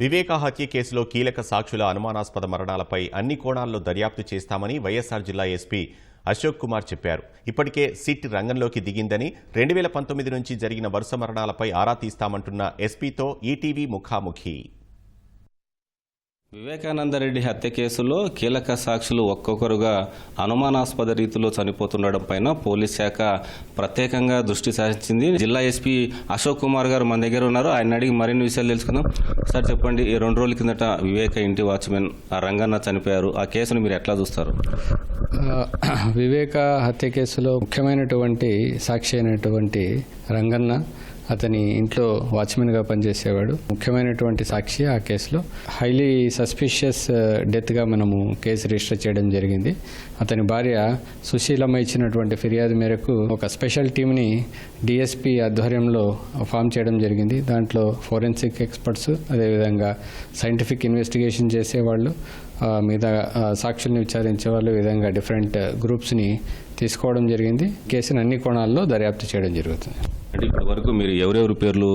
వివేక హత్య కేసులో కీలక సాక్షుల అనుమానాస్పద మరణాలపై అన్ని కోణాల్లో దర్యాప్తు చేస్తామని వైఎస్ఆర్ జిల్లా ఎస్పీ అశోక్ కుమార్ చెప్పారు. ఇప్పటికే సిట్ రంగంలోకి దిగిందని రెండు వేల పంతొమ్మిది నుంచి జరిగిన వరుస మరణాలపై ఆరా తీస్తామంటున్న ఎస్పీతో ఈటీవీ ముఖాముఖి. వివేకానందరెడ్డి హత్య కేసులో కీలక సాక్షులు ఒక్కొక్కరుగా అనుమానాస్పద రీతిలో చనిపోతుండడం పైన పోలీస్ శాఖ ప్రత్యేకంగా దృష్టి సారించింది. జిల్లా ఎస్పీ అశోక్ కుమార్ గారు మన దగ్గర ఉన్నారు. ఆయన అడిగి మరిన్ని విషయాలు తెలుసుకుందాం. సార్ చెప్పండి ఈ రెండు రోజుల కిందట వివేక ఇంటి వాచ్మెన్ ఆ రంగన్న చనిపోయారు. ఆ కేసును మీరు ఎట్లా చూస్తారు? వివేక హత్య కేసులో ముఖ్యమైనటువంటి సాక్షి అయినటువంటి రంగన్న అతని ఇంట్లో వాచ్మెన్గా పనిచేసేవాడు. ముఖ్యమైనటువంటి సాక్షి ఆ కేసులో. హైలీ సస్పిషియస్ uh, డెత్గా మనము కేసు రిజిస్టర్ చేయడం జరిగింది. అతని భార్య సుశీలమ్మ ఇచ్చినటువంటి ఫిర్యాదు మేరకు ఒక స్పెషల్ టీంని డిఎస్పి ఆధ్వర్యంలో ఫామ్ చేయడం జరిగింది. దాంట్లో ఫోరెన్సిక్ ఎక్స్పర్ట్స్ అదేవిధంగా సైంటిఫిక్ ఇన్వెస్టిగేషన్ చేసేవాళ్ళు మిగతా సాక్షుల్ని విచారించే వాళ్ళు విధంగా డిఫరెంట్ గ్రూప్స్ని తీసుకోవడం జరిగింది. కేసుని అన్ని కోణాల్లో దర్యాప్తు చేయడం జరుగుతుంది. వరకు మీరు ఎవరెవరి పేర్లు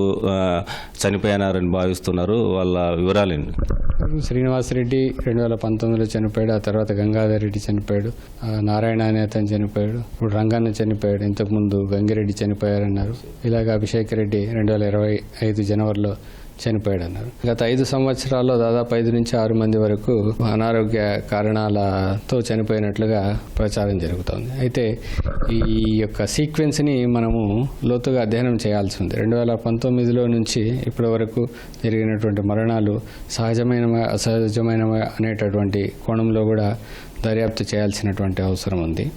చనిపోయినారని భావిస్తున్నారు? వాళ్ళ వివరాలేండి. శ్రీనివాసరెడ్డి రెండు వేల పంతొమ్మిదిలో చనిపోయాడు ఆ తర్వాత గంగాధర్ రెడ్డి చనిపోయాడు నారాయణ అనే అతను చనిపోయాడు ఇప్పుడు రంగన్న చనిపోయాడు ఇంతకుముందు గంగిరెడ్డి చనిపోయారన్నారు. ఇలాగ అభిషేక్ రెడ్డి రెండు వేల ఇరవై ఐదు జనవరిలో చనిపోయాడు అన్నారు గత ఐదు సంవత్సరాల్లో దాదాపు ఐదు నుంచి ఆరు మంది వరకు అనారోగ్య కారణాలతో చనిపోయినట్లుగా ప్రచారం జరుగుతోంది. అయితే ఈ యొక్క సీక్వెన్స్ని మనము లోతుగా అధ్యయనం చేయాల్సి ఉంది. రెండు వేల పంతొమ్మిదిలో నుంచి ఇప్పటి వరకు జరిగినటువంటి మరణాలు సహజమైన అసహజమైన అనేటటువంటి కోణంలో కూడా దర్యాప్తు చేయాల్సినటువంటి అవసరం ఉంది.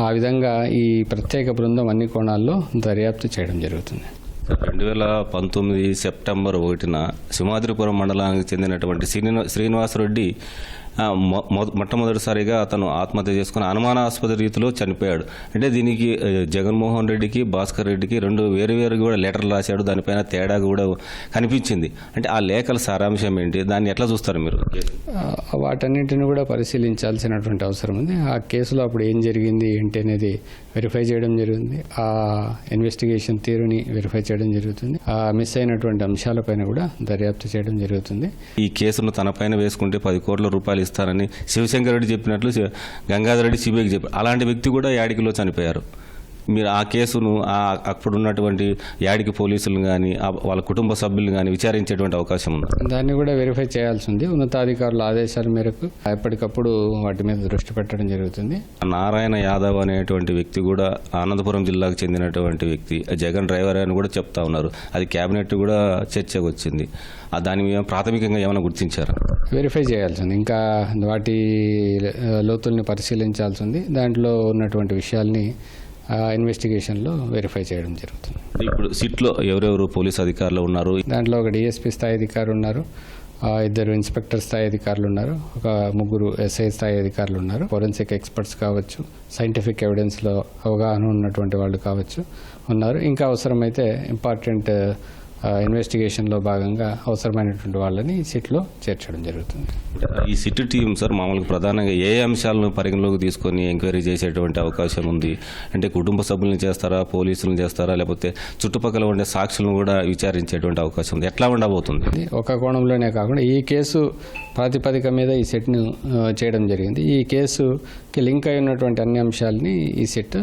ఆ విధంగా ఈ ప్రత్యేక బృందం అన్ని కోణాల్లో దర్యాప్తు చేయడం జరుగుతుంది. రెండు వేల పంతొమ్మిది సెప్టెంబర్ ఒకటిన సింహాద్రిపురం మండలానికి చెందినటువంటి శ్రీనివా శ్రీనివాసరెడ్డి మొట్టమొదటిసారిగా అతను ఆత్మహత్య చేసుకుని అనుమానాస్పద రీతిలో చనిపోయాడు. అంటే దీనికి జగన్మోహన్ రెడ్డికి భాస్కర్ రెడ్డికి రెండు వేరు వేరు కూడా లెటర్లు రాశాడు. దానిపైన తేడా కూడా కనిపించింది. అంటే ఆ లేఖల సారాంశం ఏంటి? దాన్ని ఎట్లా చూస్తారు మీరు? వాటన్నిటిని కూడా పరిశీలించాల్సినటువంటి అవసరం ఉంది. ఆ కేసులో అప్పుడు ఏం జరిగింది ఏంటి అనేది వెరిఫై చేయడం జరుగుతుంది. ఆ ఇన్వెస్టిగేషన్ తీరుని వెరిఫై చేయడం జరుగుతుంది. ఆ మిస్ అయినటువంటి అంశాలపైన కూడా దర్యాప్తు చేయడం జరుగుతుంది. ఈ కేసును తనపైన వేసుకుంటే పది కోట్ల రూపాయలు ఇస్తారని శివశంకర్ రెడ్డి చెప్పినట్లు గంగాధర్ రెడ్డి సిబిఐకి చెప్పారు అలాంటి వ్యక్తి కూడా యాడికిలో చనిపోయారు. మీరు ఆ కేసును అప్పుడు ఉన్నటువంటి యాడికి పోలీసులు కానీ వాళ్ళ కుటుంబ సభ్యులు కానీ విచారించేటువంటి అవకాశం ఉంది దాన్ని కూడా వెరిఫై చేయాల్సి ఉంది ఉన్నతాధికారుల ఆదేశాల మేరకు ఎప్పటికప్పుడు వాటి మీద దృష్టి పెట్టడం జరుగుతుంది. నారాయణ యాదవ్ అనేటువంటి వ్యక్తి కూడా అనంతపురం జిల్లాకు చెందినటువంటి వ్యక్తి. జగన్ డ్రైవర్ అని కూడా చెప్తా ఉన్నారు. అది కేబినెట్ కూడా చర్చకు వచ్చింది. దాని మీద ప్రాథమికంగా ఏమైనా గుర్తించారా? వెరిఫై చేయాల్సి ఉంది ఇంకా వాటి లోతుల్ని పరిశీలించాల్సి ఉంది. దాంట్లో ఉన్నటువంటి విషయాల్ని ఇన్వెస్టిగేషన్లో వెరిఫై చేయడం జరుగుతుంది. ఇప్పుడు సిట్లో ఎవరెవరు పోలీస్ అధికారులు ఉన్నారు? దాంట్లో ఒక డిఎస్పీ స్థాయి అధికారి ఉన్నారు ఇద్దరు ఇన్స్పెక్టర్ స్థాయి అధికారులు ఉన్నారు ఒక ముగ్గురు ఎస్ఐ స్థాయి అధికారులు ఉన్నారు. ఫోరెన్సిక్ ఎక్స్పర్ట్స్ కావచ్చు సైంటిఫిక్ ఎవిడెన్స్లో అవగాహన ఉన్నటువంటి వాళ్ళు కావచ్చు ఉన్నారు. ఇంకా అవసరమైతే ఇంపార్టెంట్ ఇన్వెస్టిగేషన్లో భాగంగా అవసరమైనటువంటి వాళ్ళని సిట్లో చేర్చడం జరుగుతుంది. ఈ సిట్ టీం సార్ మామూలుగా ప్రధానంగా ఏ అంశాలను పరిగణలోకి తీసుకొని ఎంక్వైరీ చేసేటువంటి అవకాశం ఉంది? అంటే కుటుంబ సభ్యులను చేస్తారా పోలీసులను చేస్తారా లేకపోతే చుట్టుపక్కల ఉండే సాక్షులను కూడా విచారించేటువంటి అవకాశం ఉంది. ఎట్లా ఉండబోతుంది? ఒక కోణంలోనే కాకుండా ఈ కేసు ప్రాతిపదిక మీద ఈ సెట్ను చేయడం జరిగింది. ఈ కేసుకి లింక్ అయి ఉన్నటువంటి అన్ని అంశాలని ఈ సెట్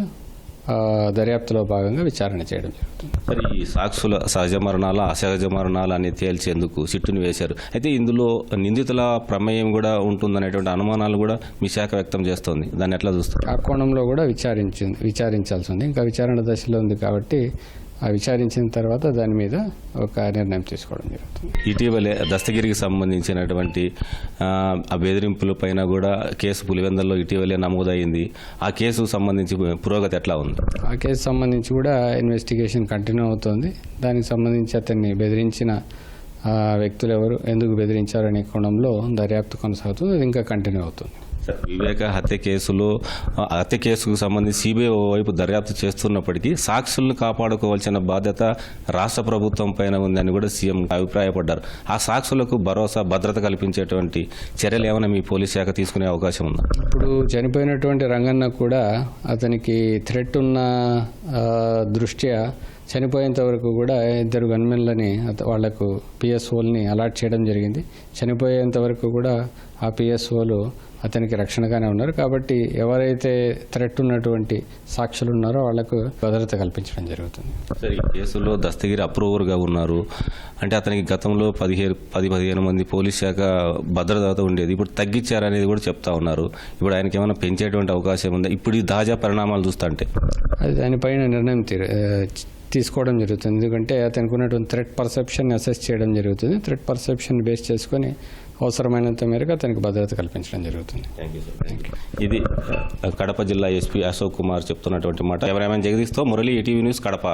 దర్యాప్తులో భాగంగా విచారణ చేయడం జరుగుతుంది. మరి ఈ సాక్షుల సహజ మరణాల అసహజ మరణాలు అని తేల్చేందుకు సిట్టును వేశారు. అయితే ఇందులో నిందితుల ప్రమేయం కూడా ఉంటుందనేటువంటి అనుమానాలు కూడా మీ శాఖ వ్యక్తం చేస్తోంది. దాన్ని ఎట్లా చూస్తారు? ఆ కోణంలో కూడా విచారించింది విచారించాల్సి ఉంది. ఇంకా విచారణ దశలో ఉంది కాబట్టి విచారించిన తర్వాత దాని మీద ఒక నిర్ణయం తీసుకోవడం జరుగుతుంది. ఇటీవలే దస్తగిరికి సంబంధించినటువంటి ఆ, బెదిరింపుల పైన కూడా కేసు పులివెందల్లో ఇటీవలే నమోదైంది. ఆ కేసుకు సంబంధించి పురోగతి ఎట్లా ఉంది? ఆ కేసు సంబంధించి కూడా ఇన్వెస్టిగేషన్ కంటిన్యూ అవుతోంది. దానికి సంబంధించి అతన్ని బెదిరించిన వ్యక్తులు ఎవరు ఎందుకు బెదిరించారు అనే కోణంలో దర్యాప్తు కొనసాగుతుంది. అది ఇంకా కంటిన్యూ అవుతుంది. వివేక హత్య కేసులో హత్య కేసుకు సంబంధించి సిబిఐ వైపు దర్యాప్తు చేస్తున్నప్పటికీ సాక్షులను కాపాడుకోవాల్సిన బాధ్యత రాష్ట్ర ప్రభుత్వం పైన ఉందని కూడా సీఎం అభిప్రాయపడ్డారు. ఆ సాక్షులకు భరోసా భద్రత కల్పించేటువంటి చర్యలు ఏమైనా మీ పోలీస్ శాఖ తీసుకునే అవకాశం ఉందా? ఇప్పుడు చనిపోయినటువంటి రంగన్న కూడా అతనికి థ్రెట్ ఉన్న దృష్ట్యా చనిపోయేంత వరకు కూడా ఇద్దరు గన్మెన్లని వాళ్ళకు పిఎస్ఓల్ని అలాట్ చేయడం జరిగింది. చనిపోయేంత వరకు కూడా ఆ పిఎస్ఓలు అతనికి రక్షణగానే ఉన్నారు. కాబట్టి ఎవరైతే థ్రెట్ ఉన్నటువంటి సాక్షులు ఉన్నారో వాళ్ళకు భద్రత కల్పించడం జరుగుతుంది. సార్ ఈ కేసులో దస్తగిరి అప్రూవర్గా ఉన్నారు. అంటే అతనికి గతంలో పదిహేను పది పదిహేను మంది పోలీస్ శాఖ భద్రత ఉండేది. ఇప్పుడు తగ్గించారనేది కూడా చెప్తా ఉన్నారు. ఇప్పుడు ఆయనకి ఏమైనా పెంచేటువంటి అవకాశం ఉందా? ఇప్పుడు ఈ తాజా పరిణామాలు చూస్తుంటే అది దానిపైన నిర్ణయం తీసుకోవడం జరుగుతుంది. ఎందుకంటే అతనికి ఉన్నటువంటి థ్రెట్ పర్సెప్షన్ అసెస్ చేయడం జరుగుతుంది. థ్రెట్ పర్సెప్షన్ బేస్ చేసుకొని అవసరమైనంత మేరకు అతనికి భద్రత కల్పించడం జరుగుతుంది. ఇది కడప జిల్లా ఎస్పీ అశోక్ కుమార్ చెప్తున్నటువంటి మాట. ఎవరైనా జగదీస్తో మురళి ఈటీవీ న్యూస్ కడప.